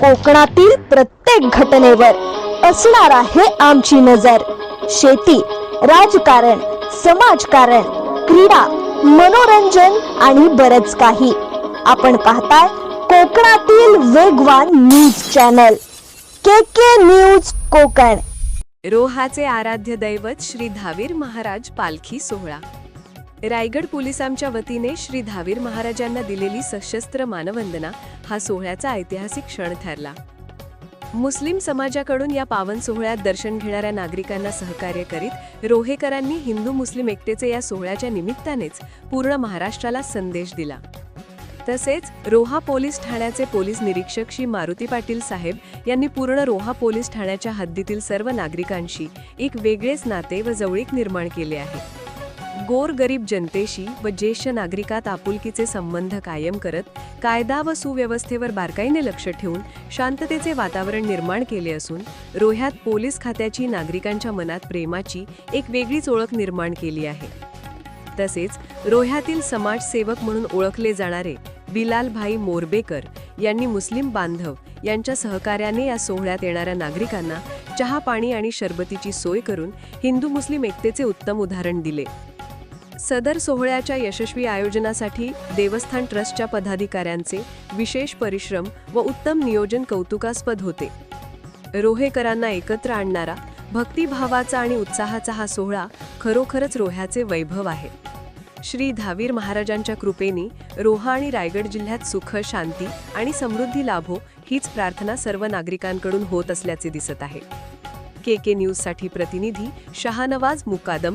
कोकणातील प्रत्येक घटनेवर असणार आहे आमची नजर. शेती राजकारण समाजकारण क्रीडा मनोरंजन आणि बरच काही. आपण पाहताय कोकणातील वेगवान news channel. K K news Konkan. रोहाचे आराध्य दैवत श्री धावीर महाराज पालखी सोहळा. रायगड पोलिसांच्या वतीने श्री धावीर महाराजांना दिलेली सशस्त्र मानवंदना हा सोहळ्याचा ऐतिहासिक क्षण ठरला. मुस्लिम समाजाकडून या पावन सोहळ्यात दर्शन घेणाऱ्या नागरिकांना सहकार्य करीत रोहेकरांनी हिंदू मुस्लिम एकतेचे या सोहळ्याच्या निमित्तानेच पूर्ण महाराष्ट्राला संदेश दिला. तसेच रोहा पोलीस ठाण्याचे पोलीस निरीक्षक श्री मारुती पाटील साहेब यांनी पूर्ण रोहा पोलीस ठाण्याच्या हद्दीतील सर्व नागरिकांशी एक वेगळेच नाते व जवळीक निर्माण केले आहे. गोरगरीब जनतेशी व ज्येष्ठ नागरिकात आपुलकीचे संबंध कायम करत कायदा व सुव्यवस्थेवर बारकाईने लक्ष ठेवून शांततेचे वातावरण निर्माण केले असून रोह्यात पोलीस खात्याची नागरिकांच्या मनात प्रेमाची एक वेगळीच ओळख निर्माण केली आहे. तसेच रोह्यातील समाजसेवक म्हणून ओळखले जाणारे बिलालभाई मोरबेकर यांनी मुस्लिम बांधव यांच्या सहकार्याने या सोहळ्यात येणाऱ्या नागरिकांना चहा पाणी आणि शरबतीची सोय करून हिंदू मुस्लिम एकतेचे उत्तम उदाहरण दिले. सदर सोहळ्याच्या यशस्वी आयोजनासाठी देवस्थान ट्रस्टच्या पदाधिकाऱ्यांचे विशेष परिश्रम व उत्तम नियोजन कौतुकास्पद होते. रोहेकरांना एकत्र आणणारा भक्तिभावाचा आणि उत्साहाचा हा सोहळा खरोखरच रोह्याचे वैभव आहे. श्री धावीर महाराजांच्या कृपेने रोहा आणि रायगड जिल्ह्यात सुख शांती आणि समृद्धी लाभो हीच प्रार्थना सर्व नागरिकांकडून होत असल्याचे दिसत आहे. के के न्यूजसाठी प्रतिनिधी शहानवाज मुकादम